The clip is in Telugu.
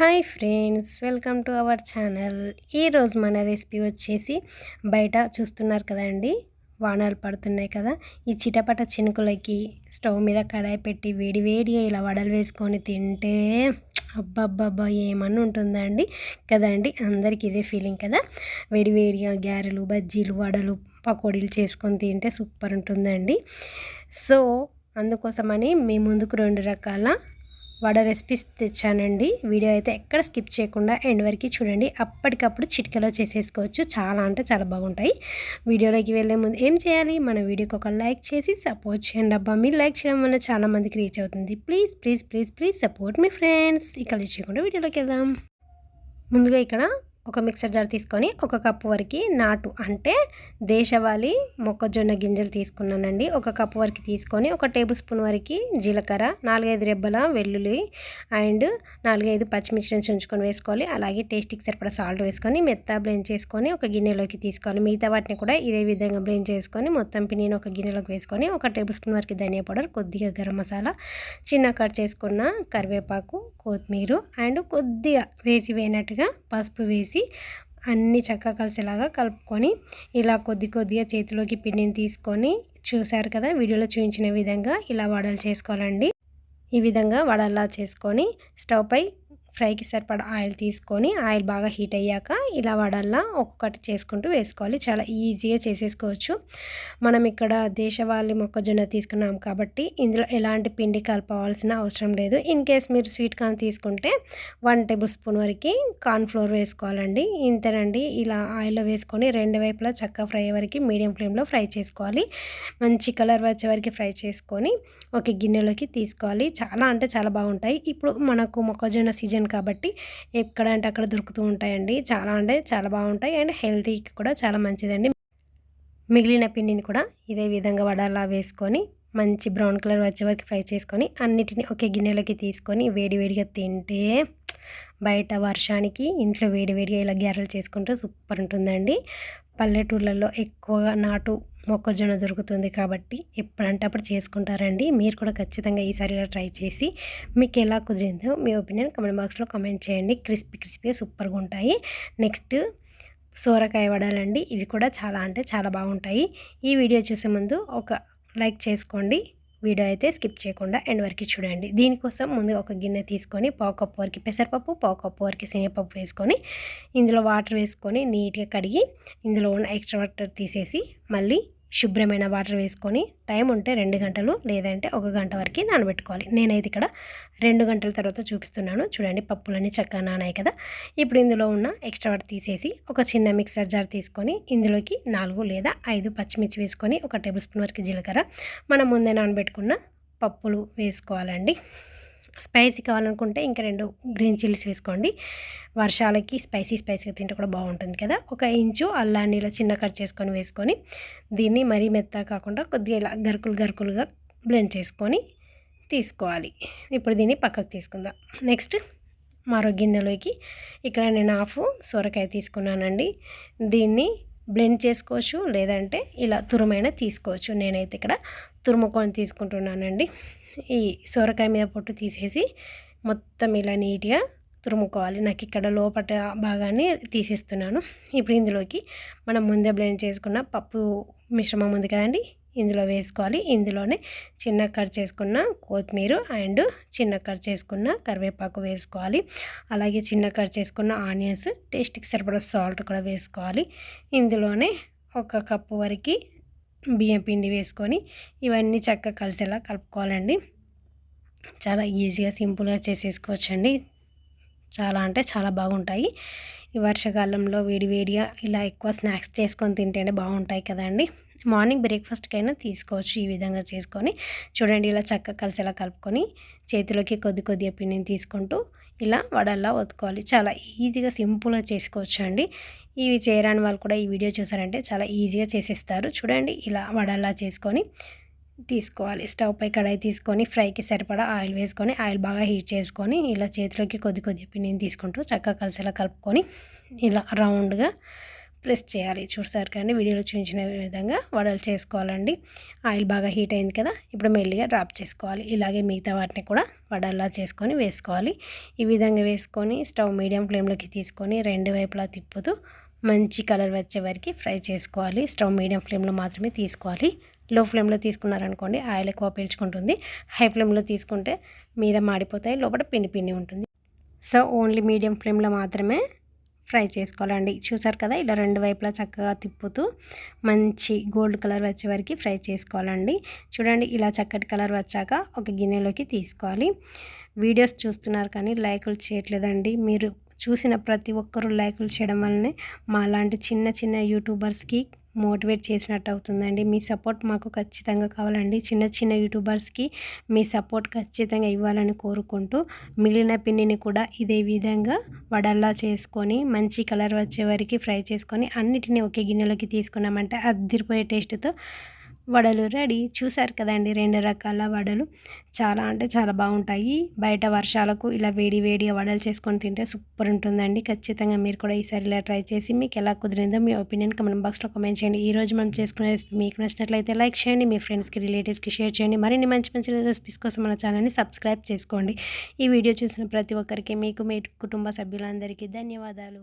Hi friends welcome to our channel. ఈరోజు మన రెసిపీ వచ్చేసి బయట చూస్తున్నారు కదండి వానలు పడుతున్నాయి కదా. ఈ చిటపట చినుకులకి స్టవ్ మీద కడాయి పెట్టి వేడి వేడిగా ఇలా వడలు వేసుకొని తింటే అబ్బబ్బబ్బా ఏమని ఉంటుందండి కదండి అందరికి ఇదే ఫీలింగ్ కదా. వేడి వేడిగా గారెలు బజ్జీలు వడలు పకోడీలు చేసుకొని తింటే సూపర్ ఉంటుందండి. సో అందుకోసమని మీ ముందుకు రెండు రకాల వడ రెసిపీస్ తెచ్చానండి. వీడియో అయితే ఎక్కడ స్కిప్ చేయకుండా ఎండ్ వరకు చూడండి. అప్పటికప్పుడు చిటికలో చేసేసుకోవచ్చు. చాలా అంటే చాలా బాగుంటాయి. వీడియోలోకి వెళ్ళే ముందు ఏం చేయాలి? మన వీడియోకి ఒక లైక్ చేసి సపోర్ట్ చేయండి అబ్బా. మీరు లైక్ చేయడం వల్ల చాలా మందికి రీచ్ అవుతుంది. Please please please please support me friends ఇక చేయకుండా వీడియోలోకి వెళ్దాం. ముందుగా ఇక్కడ ఒక మిక్సర్ జార్ తీసుకొని ఒక కప్పు వరకు నాటు అంటే దేశవాళీ మొక్కజొన్న గింజలు తీసుకున్నానండి. ఒక కప్పు వరకు తీసుకొని ఒక టేబుల్ స్పూన్ వరకు జీలకర్ర నాలుగైదు రెబ్బల వెల్లుల్లి అండ్ నాలుగైదు పచ్చిమిర్చి నుంచి ఉంచుకొని వేసుకోవాలి. అలాగే టేస్ట్కి సరిపడా సాల్ట్ వేసుకొని మెత్త బ్లెండ్ చేసుకొని ఒక గిన్నెలోకి తీసుకోవాలి. మిగతా వాటిని కూడా ఇదే విధంగా బ్లెండ్ చేసుకొని మొత్తం పిన్నీని ఒక గిన్నెలోకి వేసుకొని ఒక టేబుల్ స్పూన్ వరకు ధనియా పౌడర్ కొద్దిగా గరం మసాలా చిన్న కట్ చేసుకున్న కరివేపాకు కొత్తిమీర అండ్ కొద్దిగా వేసి వేయనట్టుగా పసుపు వేసి వేసి అన్నీ చక్కగా కలిసేలాగా కలుపుకొని ఇలా కొద్ది కొద్దిగా చేతిలోకి పిండిని తీసుకొని చూశారు కదా వీడియోలో చూపించిన విధంగా ఇలా వడలు చేసుకోవాలండి. ఈ విధంగా వడల్లా చేసుకొని స్టవ్ పై ఫ్రైకి సరిపడా ఆయిల్ తీసుకొని ఆయిల్ బాగా హీట్ అయ్యాక ఇలా వడల్లా ఒక్కొక్కటి చేసుకుంటూ వేసుకోవాలి. చాలా ఈజీగా చేసేసుకోవచ్చు. మనం ఇక్కడ దేశవాళీ మొక్కజొన్న తీసుకున్నాం కాబట్టి ఇందులో ఎలాంటి పిండి కలపవలసిన అవసరం లేదు. ఇన్ కేస్ మీరు స్వీట్ కార్న్ తీసుకుంటే వన్ టేబుల్ స్పూన్ వరకు కార్న్ ఫ్లోర్ వేసుకోవాలండి. ఇంతేనండి ఇలా ఆయిల్లో వేసుకొని రెండు వైపులా చక్కగా ఫ్రై వరకు మీడియం ఫ్లేమ్లో ఫ్రై చేసుకోవాలి. మంచి కలర్ వచ్చే వరకు ఫ్రై చేసుకొని ఒక గిన్నెలోకి తీసుకోవాలి. చాలా అంటే చాలా బాగుంటాయి. ఇప్పుడు మనకు మొక్కజొన్న సీజన్ కాబట్టి ఎక్కడ అంటే అక్కడ దొరుకుతూ ఉంటాయండి. చాలా అంటే చాలా బాగుంటాయి. అండ్ హెల్తీకి కూడా చాలా మంచిదండి. మిగిలిన పిండిని కూడా ఇదే విధంగా వడలా వేసుకొని మంచి బ్రౌన్ కలర్ వచ్చే వరకు ఫ్రై చేసుకొని అన్నిటిని ఒకే గిన్నెలోకి తీసుకొని వేడివేడిగా తింటే బయట వర్షానికి ఇంట్లో వేడివేడిగా ఇలా గ్యారెలు చేసుకుంటే సూపర్ ఉంటుందండి. పల్లెటూర్లలో ఎక్కువగా నాటు మొక్కజొన్న దొరుకుతుంది కాబట్టి ఎప్పుడంటే అప్పుడు చేసుకుంటారండి. మీరు కూడా ఖచ్చితంగా ఈసారి ఇలా ట్రై చేసి మీకు ఎలా కుదిరిందో మీ ఒపీనియన్ కమెంట్ బాక్స్లో కమెంట్ చేయండి. క్రిస్పీ క్రిస్పీ సూపర్గా ఉంటాయి. నెక్స్ట్ సోరకాయ వడాలండి. ఇవి కూడా చాలా అంటే చాలా బాగుంటాయి. ఈ వీడియో చూసే ముందు ఒక లైక్ చేసుకోండి. వీడియో అయితే స్కిప్ చేయకుండా ఎండ్ వరకు చూడండి. దీనికోసం ముందు ఒక గిన్నె తీసుకొని పావు కప్పు వరకు పెసరపప్పు పావు కప్పు వరకు శనగపప్పు వేసుకొని ఇందులో వాటర్ వేసుకొని నీట్గా కడిగి ఇందులో ఉన్న ఎక్స్ట్రా వాటర్ తీసేసి మళ్ళీ శుభ్రమైన వాటర్ వేసుకొని టైం ఉంటే రెండు గంటలు లేదంటే ఒక గంట వరకు నానబెట్టుకోవాలి. నేనైతే ఇక్కడ రెండు గంటల తర్వాత చూపిస్తున్నాను. చూడండి పప్పులన్నీ చక్కగా నానాయి కదా. ఇప్పుడు ఇందులో ఉన్న ఎక్స్ట్రా వాటర్ తీసేసి ఒక చిన్న మిక్సర్ జార్ తీసుకొని ఇందులోకి నాలుగు లేదా ఐదు పచ్చిమిర్చి వేసుకొని ఒక టేబుల్ స్పూన్ వరకు జీలకర్ర. మనం ముందే నానబెట్టుకున్న పప్పులు వేసుకోవాలండి. స్పైసీ కావాలనుకుంటే ఇంకా రెండు గ్రీన్ చిల్లీస్ వేసుకోండి. వర్షాలకి స్పైసీ స్పైసీగా తింటే కూడా బాగుంటుంది కదా. ఒక ఇంచు అల్లాన్ని ఇలా చిన్న కట్ చేసుకొని వేసుకొని దీన్ని మరీ మెత్త కాకుండా కొద్దిగా ఇలా గరుకులు గరుకులుగా బ్లెండ్ చేసుకొని తీసుకోవాలి. ఇప్పుడు దీన్ని పక్కకు తీసుకుందాం. నెక్స్ట్ మరో గిన్నెలోకి ఇక్కడ నేను హాఫ్ సొరకాయ తీసుకున్నానండి. దీన్ని బ్లెండ్ చేసుకోవచ్చు లేదంటే ఇలా తురుమైన తీసుకోవచ్చు. నేనైతే ఇక్కడ తురుముకొని తీసుకుంటున్నానండి. ఈ సొరకాయ మీద పొట్టు తీసేసి మొత్తం ఇలా నీట్గా తురుముకోవాలి. నాకు ఇక్కడ లోపల భాగాన్ని తీసేస్తున్నాను. ఇప్పుడు ఇందులోకి మనం ముందే బ్లెండ్ చేసుకున్న పప్పు మిశ్రమం ఉంది కదండి? ఇందులో వేసుకోవాలి. ఇందులోనే చిన్న కట్ చేసుకున్న కొత్తిమీర అండ్ చిన్న కట్ చేసుకున్న కరివేపాకు వేసుకోవాలి. అలాగే చిన్న కట్ చేసుకున్న ఆనియన్స్ టేస్ట్కి సరిపడా సాల్ట్ కూడా వేసుకోవాలి. ఇందులోనే ఒక కప్పు వరకు బియ్యం పిండి వేసుకొని ఇవన్నీ చక్కగా కలిసేలా కలుపుకోవాలండి. చాలా ఈజీగా సింపుల్గా చేసేసుకోవచ్చండి. చాలా అంటే చాలా బాగుంటాయి. ఈ వర్షాకాలంలో వేడివేడిగా ఇలా ఎక్కువ స్నాక్స్ చేసుకొని తింటేనే బాగుంటాయి కదండి. మార్నింగ్ బ్రేక్ఫాస్ట్కైనా తీసుకోవచ్చు ఈ విధంగా చేసుకొని. చూడండి ఇలా చక్కగా కలిసేలా కలుపుకొని చేతిలోకి కొద్ది కొద్దిగా పిండిని తీసుకుంటూ ఇలా వడల్లా వత్తుకోవాలి చాలా ఈజీగా సింపుల్గా చేసుకోవచ్చు అండి ఇవి చేయరాని వాళ్ళు కూడా ఈ వీడియో చూసారంటే చాలా ఈజీగా చేసేస్తారు. చూడండి ఇలా వడల్లా చేసుకొని తీసుకోవాలి. స్టవ్ పై కడాయి తీసుకొని ఫ్రైకి సరిపడా ఆయిల్ వేసుకొని ఆయిల్ బాగా హీట్ చేసుకొని ఇలా చేతిలోకి కొద్ది కొద్ది పిండిని తీసుకుంటూ చక్కగా కలిసేలా కలుపుకొని ఇలా రౌండ్గా ప్రెస్ చేయాలి. చూసారు కానీ వీడియోలో చూపించిన విధంగా వడలు చేసుకోవాలండి. ఆయిల్ బాగా హీట్ అయింది కదా ఇప్పుడు మెల్లిగా డ్రాప్ చేసుకోవాలి. ఇలాగే మిగతా వాటిని కూడా వడల్లా చేసుకొని వేసుకోవాలి. ఈ విధంగా వేసుకొని స్టవ్ మీడియం ఫ్లేమ్లోకి తీసుకొని రెండు వైపులా తిప్పుతూ మంచి కలర్ వచ్చే వరకు ఫ్రై చేసుకోవాలి. స్టవ్ మీడియం ఫ్లేమ్లో మాత్రమే తీసుకోవాలి. లో ఫ్లేమ్లో తీసుకున్నారనుకోండి ఆయిల్ ఎక్కువ పీల్చుకుంటుంది. హై ఫ్లేమ్లో తీసుకుంటే మీద మాడిపోతాయి లోపల పిండి పిండి ఉంటుంది. సో ఓన్లీ మీడియం ఫ్లేమ్లో మాత్రమే ఫ్రై చేసుకోవాలండి. చూసారు కదా ఇలా రెండు వైపులా చక్కగా తిప్పుతూ మంచి గోల్డ్ కలర్ వచ్చే వరకు ఫ్రై చేసుకోవాలండి. చూడండి ఇలా చక్కటి కలర్ వచ్చాక ఒక గిన్నెలోకి తీసుకోవాలి. వీడియోస్ చూస్తున్నారు కానీ లైకులు చేయట్లేదండి. మీరు చూసిన ప్రతి ఒక్కరూ లైకులు చేయడం వల్లనే మా లాంటి చిన్న చిన్న యూట్యూబర్స్కి మోటివేట్ చేసినట్టు అవుతుందండి. మీ సపోర్ట్ మాకు ఖచ్చితంగా కావాలండి. చిన్న చిన్న యూట్యూబర్స్కి మీ సపోర్ట్ ఖచ్చితంగా ఇవ్వాలని కోరుకుంటూ మిగిలిన పిండిని కూడా ఇదే విధంగా వడల్లా చేసుకొని మంచి కలర్ వచ్చే వరకు ఫ్రై చేసుకొని అన్నిటినీ ఒకే గిన్నెలోకి తీసుకున్నామంటే అద్దిరిపోయే టేస్ట్తో వడలు రెడీ. చూసారు కదండి రెండు రకాల వడలు. చాలా అంటే చాలా బాగుంటాయి. బయట వర్షాలకు ఇలా వేడి వేడిగా వడలు చేసుకొని తింటే సూపర్ ఉంటుందండి. ఖచ్చితంగా మీరు కూడా ఈసారి ఇలా ట్రై చేసి మీకు ఎలా కుదిరిందో మీ ఒపీనియన్ కమెంట్ బాక్స్లో కమెంట్ చేయండి. ఈ రోజు మనం చేసుకునే రెసిపీ మీకు నచ్చినట్లయితే లైక్ చేయండి మీ ఫ్రెండ్స్కి రిలేటివ్స్కి షేర్ చేయండి. మరిన్ని మంచి మంచి రెసిపీస్ కోసం మన ఛానల్ని సబ్స్క్రైబ్ చేసుకోండి. ఈ వీడియో చూసిన ప్రతి ఒక్కరికి మీకు మీ కుటుంబ సభ్యులందరికీ ధన్యవాదాలు.